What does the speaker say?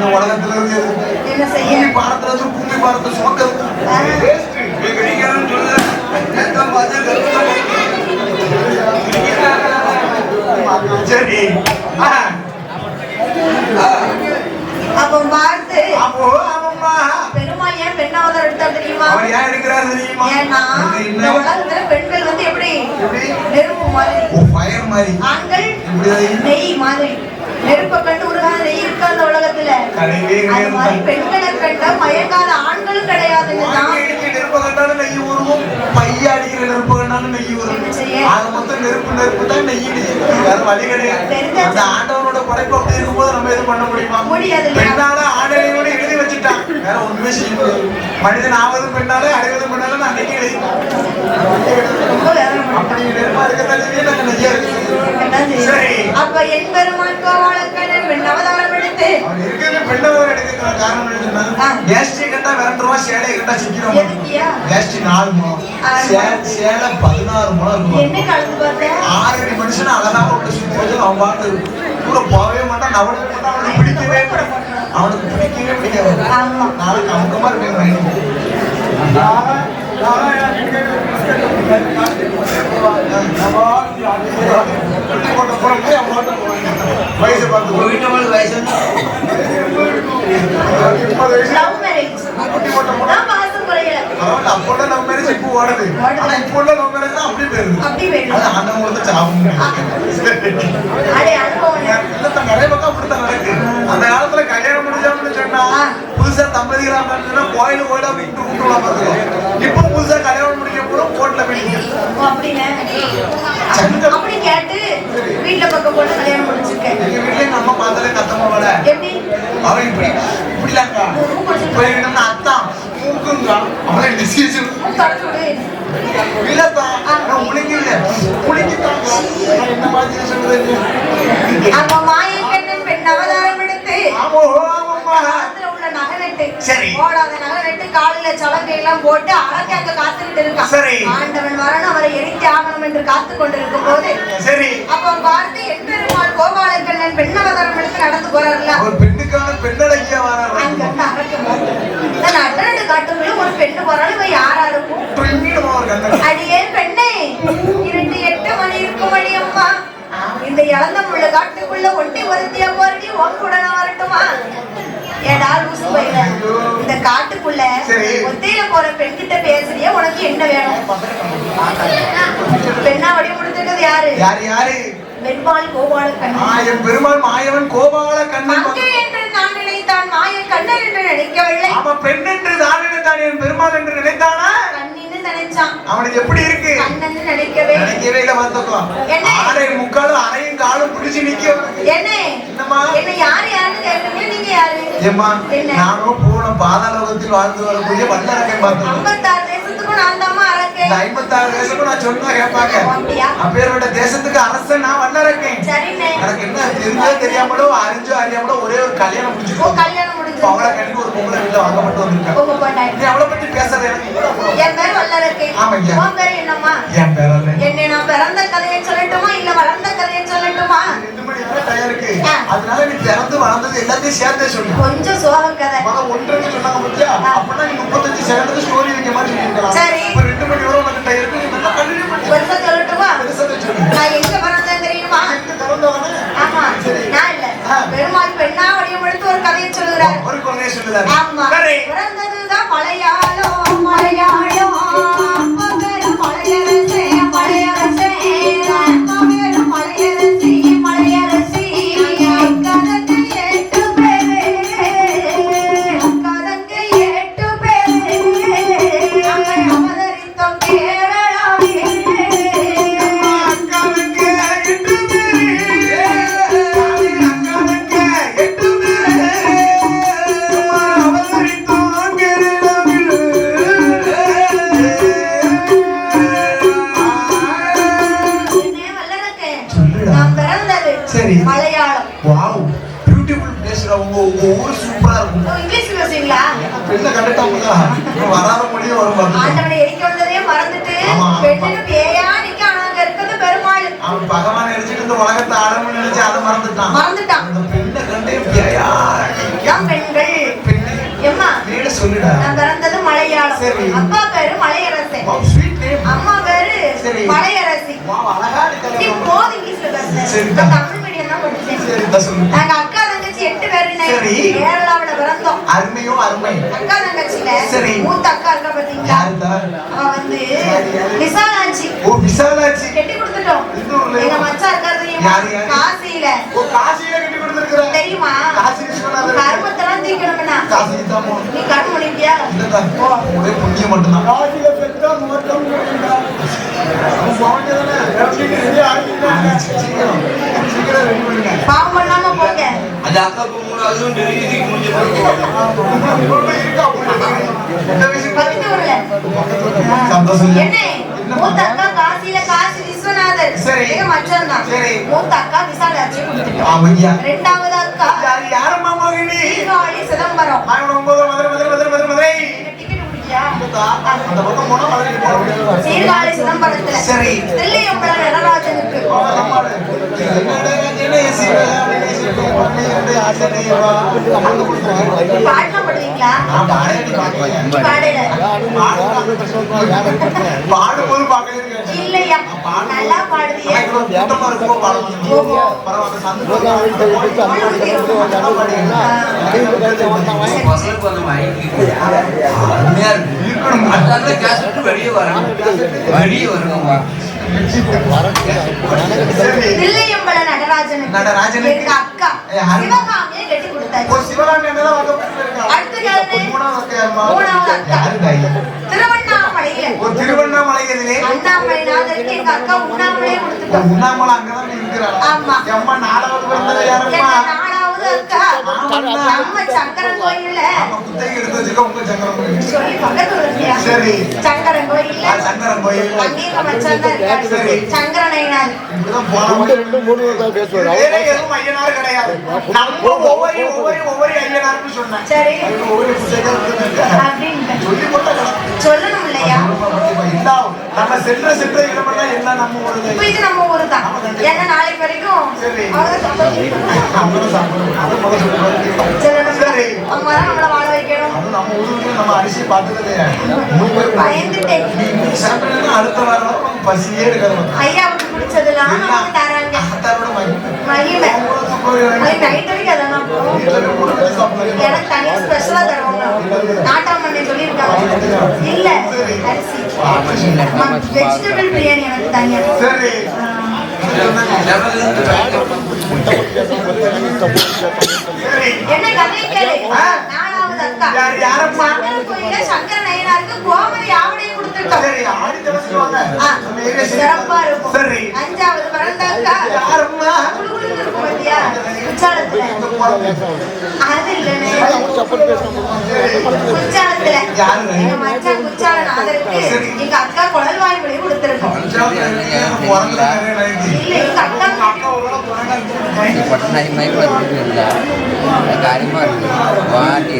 இந்த உலகத்துல இருந்து பூமி பாரத்துல இருந்து பூமி பாரத்தை சுமக்கிறது. சரி. அப்போ பார்த்து அப்போ ஆமாம்மா பெருமாள் ஏன் பெண்ணாவதாரம் எடுத்தா தெரியுமா? அவர் ஏன் எடுக்கிறாரு தெரியுமா? ஏன்னா இந்த உலகத்துல பெண்கள் வந்து எப்படி? நெருப்பு மாதிரி. ஃபயர் மாதிரி. ஆண்கள் நெய் மாதிரி. நெருப்ப கண்டு உருகாத நெய் இருக்கு அந்த உலகத்துல? கிடையவே அது மாதிரி பெண்களை கண்ட மயங்காத ஆண்களும் கிடையாதுன்னு தான் வாங்கி அடிக்கிற நெருப்பு கண்டாலும் நெய் உருவும் பைய அடிக்கிற நெருப்பு கண்டாலும் நெய் உருவும்? ஆக மொத்தம் நெருப்பு நெருப்பு தான் நெய் வேற வழி கிடையாது. அந்த ஆண்டவனோட படைப்பு அப்படி இருக்கும்போது நம்ம எதுவும் பண்ண முடியுமா? முடியாது? பெண்ணால ஆடலையோட எழுதி வச்சுட்டான் வேற ஒண்ணுமே செய்ய முடியாது. மனிதன் ஆவதும் பெண்ணாலே அடைவதும் பெண்ணாலே நான் அன்னைக்கு எழுதி. ரொம்ப வேதனை அப்படி நெருப்பா இருக்கத்தான் செய்ய நாங்க நெய்யா இருக்கு. சரி. அப்ப என் பெருமான் அவன் எடுக்கிற காரணம் கேஸ்ட்ரி கண்டா விரண்டு ரூபா சேலை கண்டா சிக்கிறோம்? கேஸ்ட்ரி நாலு சே- சேலை பதினாறு முழம் இருக்கும். என்ன கலந்து பார்த்த? ஆறடி மனுஷன் அழகா உள்ள சுத்தி வச்சு அவன் பாட்டு கூட போகவே மாட்டான் அவனுக்கு மட்டும் அவனுக்கு பிடிக்கவே அவனுக்கு பிடிக்கவே பிடிக்காது. நாளைக்கு அவங்க மாதிரி வயசு பார்த்து மேரேஜ் அப்போ love marriage இப்போ ஓடுது. ஆனா இப்போ marriage தான் அப்படி போயிருது. அது ஆண்டவன் கொடுத்த சாபம். புதுசா தம்பதிகளா இருந்தாங்கன்னா கோயிலு கோயிலா விட்டு விட்டுலாம் பாத்துக்கோ. இப்போ புதுசா கல்யாணம் முடிக்க போறோம் ஓ, அப்படிண்ணே. அப்படி கேட்டு வீட்டுல பக்கம் போட்டு கல்யாணம் முடிச்சிருக்கேன். எங்க வீட்டுல எங்க அம்மா பார்த்தாலே கத்தமாவோட எப்படி? அவன் இப்படி இப்படிலாக்கா போயிருந்தோம்னா அத்தான் மூக்குங்க அவளை டிசிஷன். இல்லப்பா நான் உனக்கில்ல உனக்குத்தாங்க நான் என்ன மாதிரி சொல்றது அப்ப மாயக்கண்ணன் பெண் அவதாரம் எடுத்து? ஆமோ ஆமாம்மா. நட்டு சரி. ஓடாத நகை நட்டு காலில சலங்கை எல்லாம் போட்டு அரக்க அங்க காத்துக்கிட்டு இருக்கான் சரி. ஆண்டவன் வரணும் அவரை எரித்து ஆகணும் என்று காத்து கொண்டிருக்கும் போது சரி. அப்ப பார்த்து என் பெருமாள் கோபாலக்கண்ணன் பெண் அவதாரம் எடுத்து நடந்து போறாருல ஒரு பெண்ணுக்கான பெண்ணழகியா வராங்க அங்க இருந்து அரக்க இந்த நட்டனடு காட்டுக்குள்ள ஒரு பெண்ணு போறாலும் இவ யாரா இருக்கும் அடியே பெண்ணே இரண்டு எட்டு மணி இருக்கும் மணி அம்மா இந்த இழந்த முள்ள காட்டுக்குள்ள ஒட்டி ஒருத்தியா போறடி உன் கூட நான் வரட்டுமா ஏடா லூசு பையில இந்த காட்டுக்குள்ள. ஒத்தையில போற பெண்கிட்ட பேசுறிய உனக்கு என்ன வேணும்? பெண்ணா வடி முடிச்சிருக்கிறது யாரு? யாரு யாரு? வெண்பால் கோபால கண்ணன் பெருமாள் மாயவன் கோபால கண்ணன் என்று நான் நினைத்தான் மாய கண்ணன் என்று நினைக்கவில்லை. அவன் பெண் என்று தான் நினைத்தான் என் பெருமாள் என்று நினைத்தானா? நினைச்சான் அவனுக்கு எப்படி இருக்கு? நினைக்கவே நினைக்கவே இல்லை என்ன? ஆடை முக்காலும் அரையும் காலும் பிடிச்சு நிக்க என்ன? என்னம்மா? என்ன யாரு யாருன்னு கேக்குறீங்க நீங்க யாரு? ஏம்மா? நானும் போன பாதாளோகத்தில் வாழ்ந்து வரக்கூடிய வல்லரக்கன் பார்த்தோம். ஐம்பத்தாறு தேசத்துக்கும் நான் தாம்மா அரக்கேன் இந்த ஐம்பத்தாறு தேசமும் நான் சொன்னா கேட்பாங்க? அப்பேரோட தேசத்துக்கு அரசன் நான் வல்லரக்கேன் எனக்கு என்ன தெரிஞ்சோ தெரியாமலோ அறிஞ்சோ அறியாமலோ ஒரே ஒரு கல்யாணம் ஓ முடிச்சிருக்கோம் கல்யாணம் இப்ப அவளை கண்டிப்பா ஒரு பொம்பளை வந்திருக்காங்க. அவளை பத்தி பேசுறது எனக்கு. என் பேர். உன் பேர் என்னம்மா? என் என்னை நான் பிறந்த கதையை சொல்லட்டுமா இல்ல வளர்ந்த கதையை சொல்லட்டுமா? இருக்கு. அதனால நீ பிறந்து வளர்ந்தது எல்லாத்தையும் சொல்லு. கொஞ்சம் சோக கதை. ஒன்றரை சொன்னாங்க பத்தியா. அப்படின்னா நீ முப்பத்தஞ்சு செகண்ட் ஸ்டோரி வைக்க மாதிரி சொல்லியிருக்கலாம் சரி. இப்ப ரெண்டு மணி வரை உனக்கு டயம் இருக்கு நீ நல்லா கண்டினியூ பண்ணி. பெருசா சொல்லட்டுமா? பெருசாக சொல்லு. நான் எங்க பிறந்தேன் தெரியுமா? எங்க திறந்தவனே ஆமா. சரி. நான் இல்ல. பெருமாள் எடுத்து ஒரு கதையை சொல்லுகிறார் ஒரு கொள்ளையை சொல்லுதாரு ஆமா உங்க ஊர் சூப்பரா இருக்கும் இங்கிலீஷ் பேசுவீங்களா பெண்ண கண்டுட்டாங்களா வராத முடியும் வரும். ஆண்டவனை எரிக்க வந்ததே மறந்துட்டு. பெண்ணுன்னு பேயா நிக்க அங்க இருக்கிறது பெருமாள். அவன் பகவான் நினைச்சிட்டு இந்த உலகத்தை ஆடணும்னு நினைச்சு அதை மறந்துட்டான். மறந்துட்டான். அந்த பெண்ணை கண்டே பியா நான் வீடா நான் பிறந்தது மலையாளம். சரி. அப்பா பேரு மலையரசன். ஸ்வீட் நேம் அம்மா பேரு சரி. மலையரசி. அழகா நீ இங்கிலீஷ்ல தான் படிச்சேன் நாங்க அக்கா தங்கச்சி எட்டு பேரு சரி. கேரளாவுல பிறந்தோம். அருமையோ அருமை. அக்கா தங்கச்சியில சரி. மூத்த அக்கா இருக்கா பாத்தீங்களா? யாருதா? அவ வந்து யாரு, யாரு? விசாலாட்சி ஓ விசாலாச்சி கெட்டி கொடுத்துட்டோம்? எங்க இருக்காரு தெரியுமா? காசியில. ஓ காசியில கட்டி தெரியுமா? கருமத்தெல்லாம் தீக்கணும்னா நீ கரும முடிப்பியா இல்லதான் ஒரே புண்ணியம் மட்டும்தான். பாவம் பண்ணாம போங்க அது அக்கா போகும்போது அதுவும் டெலிவரி முடிஞ்ச சந்தோஷம் மூத்த அக்கா காசியில காசி விஸ்வநாதர் சரி. எங்க மச்சான் தான் சரி. மூத்த அக்கா விசாலாட்சி கொடுத்துட்டோம் ஆமையா ரெண்டாவது அக்கா யார் யாரம்மா மகிழி தீபாவளி சிதம்பரம் பிடிக்கியா அந்த பக்கம் போனா மதுரைக்கு சீர்காழி சிதம்பரத்துல சரி. தில்லையம்பலம் நடராஜனுக்கு. பாடும்போது பார்க்கல வெளியே வரணும் வெளியே வரணுமா? தில்லையம்பல நடராஜனுக்கு நடராஜனுக்கு. எங்க அக்கா யாரு? சிவகாமியை கட்டி கொடுத்தாச்சு. அடுத்த யாரு? மூணாவது அக்கா. திருவண்ணாமலையில ஒரு திருவண்ணாமலையிலே எங்க அக்கா உண்ணாமலையே கொடுத்துட்டோம் உண்ணாமலை அங்கதான் இருக்கிறாள். ஆமா. எம்மா நாலாவது பிறந்தது எங்க யாரம்மா நாலாவது அக்கா? நம்ம சங்கரன் கோயில்ல. ஆமா குத்தகை எடுத்து வச்சுக்க உங்க சங்கரம் கோயில். சொல்லி பக்கத்துல இருக்கியா சரி. சங்கரன் கோயில்ல சங்கரன் கோயில். அங்கேயும் மச்சான் தான் இருக்காரு. சரி. சங்கரன் ஐயனார் இப்படிதான் போன வழி. வேற எதுவும் ஐயனார் கிடையாது. நம்ம ஒவ்வொரு ஒவ்வொரு ஒவ்வொரு ஐயனார்னு சொன்னேன். சரி. ஒவ்வொரு அப்படின்னு சொல்லி. சொல்லணும் இல்லையா? இல்ல, நம்ம சென்ற சென்ற என்ன நம்ம இது ஊரு தான் ஏன்னா நாளைக்கு வரைக்கும் சரி. அவங்க சந்தோஷம் நம்மளும் சாப்பிடுவோம். அது முதல்ல நம்ம ஊருக்கு நம்ம அரிசி பார்த்ததே அடுத்த வாரம் பசியே இருக்காது ஐயாவுக்கு பிடிச்சதெல்லாம் நமக்கு தராங்க. மகிமை. எனக்கு தனியா ஸ்பெஷலா தருவாங்க. நாட்டாமண்ணை சொல்லியிருக்காங்க. இல்ல அரிசி. வெஜிடபிள் பிரியாணி எனக்கு தனியா. சிறப்பா இருக்கும். அஞ்சாவது பிறந்த அக்கா. யாரம்மா? குடுகுடுன்னு இருக்கும் பாத்தியா? குச்சாலத்துல அது இல்லனே. குச்சாலத்துல யாரு? எங்க மச்சான் அக்கா குழல் வாய் மொழி கொடுத்திருக்கோம் பிறந்த இல்ல எங்க அக்கா பிறந்தா பட்டணம் மைக்கு வந்துருக்குல்ல காரியமா இருக்கு வாட்டி